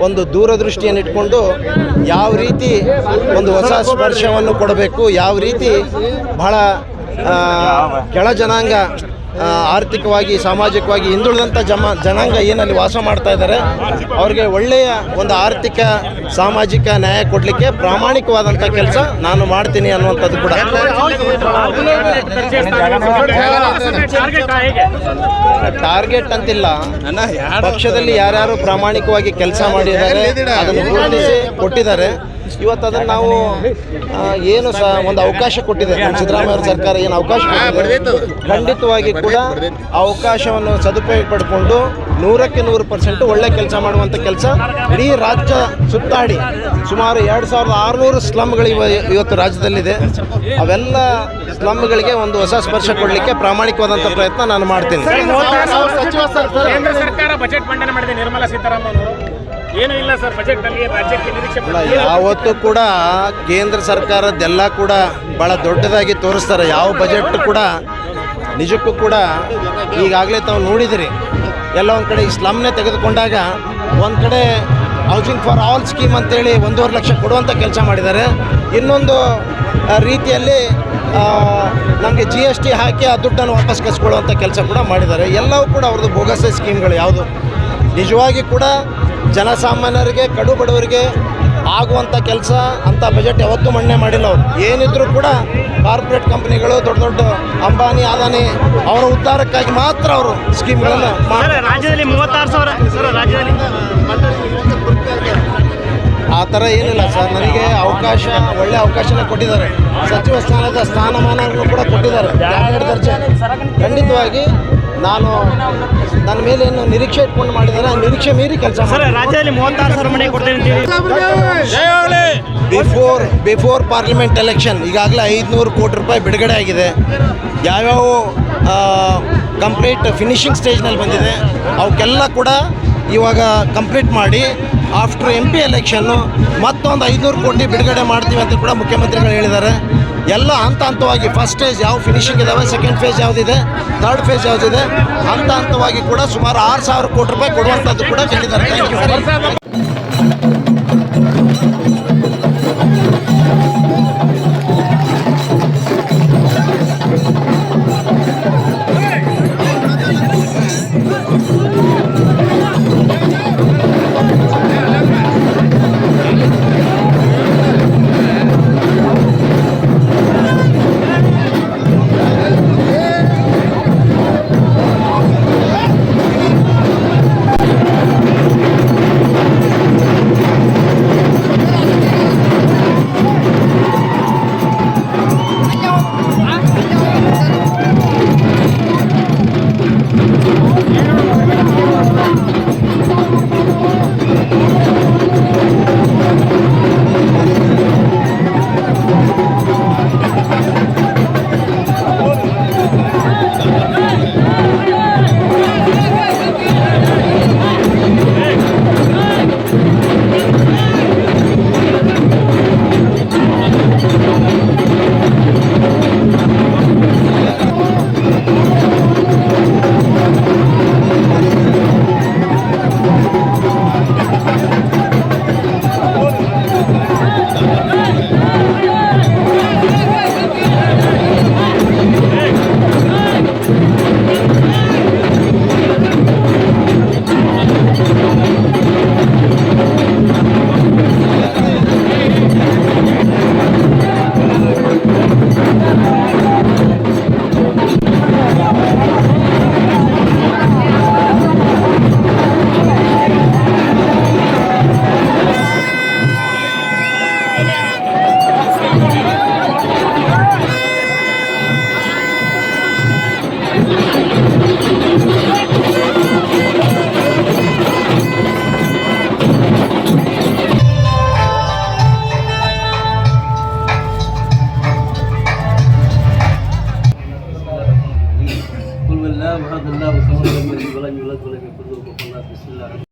ಒಂದು ದೂರದೃಷ್ಟಿಯನ್ನು ಇಟ್ಕೊಂಡು ಯಾವ ರೀತಿ ಒಂದು ಹೊಸ ಸ್ಪರ್ಶವನ್ನು ಕೊಡಬೇಕು ಯಾವ ರೀತಿ ಬಹಳ ಕೆಳ ಜನಾಂಗ ಆರ್ಥಿಕವಾಗಿ, ಸಾಮಾಜಿಕವಾಗಿ ಹಿಂದುಳಿದಂಥ ಜಮ, ಜನಾಂಗ ಏನಲ್ಲಿ ವಾಸ ಮಾಡ್ತಾ ಇದ್ದಾರೆ, ಅವ್ರಿಗೆ ಒಳ್ಳೆಯ ಒಂದು ಆರ್ಥಿಕ, ಸಾಮಾಜಿಕ ನ್ಯಾಯ ಕೊಡಲಿಕ್ಕೆ ಪ್ರಾಮಾಣಿಕವಾದಂಥ ಕೆಲಸ ನಾನು ಮಾಡ್ತೀನಿ ಅನ್ನುವಂಥದ್ದು ಕೂಡ. ಟಾರ್ಗೆಟ್ ಅಂತಿಲ್ಲ. ಪಕ್ಷದಲ್ಲಿ ಯಾರ್ಯಾರು ಪ್ರಾಮಾಣಿಕವಾಗಿ ಕೆಲಸ ಮಾಡಿದ್ದಾರೆ, ಅದನ್ನು ಕೊಟ್ಟಿದ್ದಾರೆ. ಇವತ್ತು ಅದನ್ನು ನಾವು ಏನು ಸಹ ಒಂದು ಅವಕಾಶ ಕೊಟ್ಟಿದೆ. ನಮ್ಮ ಸಿದ್ದರಾಮಯ್ಯ ಸರ್ಕಾರ ಏನು ಅವಕಾಶ ಕೊಟ್ಟಿದೆ. ಖಂಡಿತವಾಗಿ ಕೂಡ ಆ ಅವಕಾಶವನ್ನು ಸದುಪಯೋಗ ಪಡ್ಕೊಂಡು ನೂರಕ್ಕೆ ನೂರು ಪರ್ಸೆಂಟ್ ಒಳ್ಳೆ ಕೆಲಸ ಮಾಡುವಂಥ ಕೆಲಸ ಇಡೀ ರಾಜ್ಯ ಸುತ್ತಾಡಿ ಸುಮಾರು ಎರಡು ಸಾವಿರದ ಆರುನೂರು ಸ್ಲಮ್ಗಳು ಇವ ಇವತ್ತು ರಾಜ್ಯದಲ್ಲಿದೆ. ಅವೆಲ್ಲ ಸ್ಲಮ್ಗಳಿಗೆ ಒಂದು ಹೊಸ ಸ್ಪರ್ಶ ಕೊಡಲಿಕ್ಕೆ ಪ್ರಾಮಾಣಿಕವಾದಂಥ ಪ್ರಯತ್ನ ನಾನು ಮಾಡ್ತೀನಿ. ಕೇಂದ್ರ ಸರ್ಕಾರ ಬಜೆಟ್ ಮಂಡನೆ ಮಾಡಿದೆ ನಿರ್ಮಲಾ ಸೀತಾರಾಮನ್ ಅವರು. ಏನೂ ಇಲ್ಲ ಸರ್ ಬಜೆಟ್ನಲ್ಲಿ ರಾಜ್ಯಕ್ಕೆ ನಿರೀಕ್ಷೆ ಯಾವತ್ತೂ ಕೂಡ ಕೇಂದ್ರ ಸರ್ಕಾರದ್ದೆಲ್ಲ ಕೂಡ ಭಾಳ ದೊಡ್ಡದಾಗಿ ತೋರಿಸ್ತಾರೆ. ಯಾವ ಬಜೆಟ್ ಕೂಡ ನಿಜಕ್ಕೂ ಕೂಡ ಈಗಾಗಲೇ ತಾವು ನೋಡಿದಿರಿ. ಎಲ್ಲ ಒಂದು ಕಡೆ ಈ ಸ್ಲಮ್ನೇ ತೆಗೆದುಕೊಂಡಾಗ ಒಂದು ಕಡೆ ಹೌಸಿಂಗ್ ಫಾರ್ ಆಲ್ ಸ್ಕೀಮ್ ಅಂತೇಳಿ ಒಂದೂವರೆ ಲಕ್ಷ ಕೊಡುವಂಥ ಕೆಲಸ ಮಾಡಿದ್ದಾರೆ. ಇನ್ನೊಂದು ಆ, ರೀತಿಯಲ್ಲಿ ನಮಗೆ ಜಿ ಎಸ್ ಟಿ ಹಾಕಿ ಆ ದುಡ್ಡನ್ನು ವಾಪಸ್ ಕಸ್ಕೊಳ್ಳುವಂಥ ಕೆಲಸ ಕೂಡ ಮಾಡಿದ್ದಾರೆ. ಎಲ್ಲವೂ ಕೂಡ ಅವ್ರದ್ದು ಬೋಗಸ್ ಸ್ಕೀಮ್ಗಳು ಯಾವುದು? ನಿಜವಾಗಿ ಕೂಡ ಜನಸಾಮಾನ್ಯರಿಗೆ, ಕಡು ಬಡವರಿಗೆ ಆಗುವಂಥ ಕೆಲಸ ಅಂತ ಬಜೆಟ್ ಯಾವತ್ತೂ ಮಣ್ಣೆ ಮಾಡಿಲ್ಲ ಅವರು. ಏನಿದ್ರು ಕೂಡ ಕಾರ್ಪೊರೇಟ್ ಕಂಪ್ನಿಗಳು ದೊಡ್ಡ ದೊಡ್ಡ ಅಂಬಾನಿ ಅದಾನಿ ಅವರ ಉದ್ಧಾರಕ್ಕಾಗಿ ಮಾತ್ರ ಅವರು ಸ್ಕೀಮ್ಗಳನ್ನು ರಾಜ್ಯದಲ್ಲಿ ಮೂವತ್ತಾರು ಸಾವಿರ ರಾಜ್ಯದಲ್ಲಿ ಆ ಥರ ಏನಿಲ್ಲ ಸರ್. ನನಗೆ ಅವಕಾಶ ಒಳ್ಳೆ ಅವಕಾಶನ ಕೊಟ್ಟಿದ್ದಾರೆ. ಸಚಿವ ಸ್ಥಾನದ ಸ್ಥಾನಮಾನಗಳು ಕೂಡ ಕೊಟ್ಟಿದ್ದಾರೆ. ದರ್ಜೆ? ಖಂಡಿತವಾಗಿ ನಾನು ನನ್ನ ಮೇಲೆ ಏನು ನಿರೀಕ್ಷೆ ಇಟ್ಕೊಂಡು ಮಾಡಿದ್ದಾರೆ. ಆ ನಿರೀಕ್ಷೆ ಮೀರಿ ಕೆಲಸ ಬಿಫೋರ್ ಬಿಫೋರ್ ಪಾರ್ಲಿಮೆಂಟ್ ಎಲೆಕ್ಷನ್ ಈಗಾಗಲೇ ಐದುನೂರು ಕೋಟಿ ರೂಪಾಯಿ ಬಿಡುಗಡೆ ಆಗಿದೆ. ಯಾವ್ಯಾವ ಕಂಪ್ಲೀಟ್ ಫಿನಿಷಿಂಗ್ ಸ್ಟೇಜ್ನಲ್ಲಿ ಬಂದಿದೆ. ಅವಕ್ಕೆಲ್ಲ ಕೂಡ ಇವಾಗ ಕಂಪ್ಲೀಟ್ ಮಾಡಿ ಆಫ್ಟರ್ ಎಂ ಪಿ ಎಲೆಕ್ಷನ್ನು ಮತ್ತೊಂದು ಐನೂರು ಕೋಟಿ ಬಿಡುಗಡೆ ಮಾಡ್ತೀವಿ ಅಂತ ಕೂಡ ಮುಖ್ಯಮಂತ್ರಿಗಳು ಹೇಳಿದ್ದಾರೆ. ಎಲ್ಲ ಹಂತ ಹಂತವಾಗಿ ಫಸ್ಟ್ ಫೇಸ್ ಯಾವ ಫಿನಿಷಿಂಗ್ ಇದಾವೆ ಸೆಕೆಂಡ್ ಫೇಸ್ ಯಾವುದಿದೆ ಥರ್ಡ್ ಫೇಸ್ ಯಾವುದಿದೆ, ಹಂತ ಹಂತವಾಗಿ ಕೂಡ ಸುಮಾರು ಆರು ಸಾವಿರ ಕೋಟಿ ರೂಪಾಯಿ ಕೊಡುವಂಥದ್ದು ಕೂಡ ಹೇಳಿದ್ದಾರೆ لا الله وسلم لم يلد ولم يولد ولم يكن له كفوا بسم الله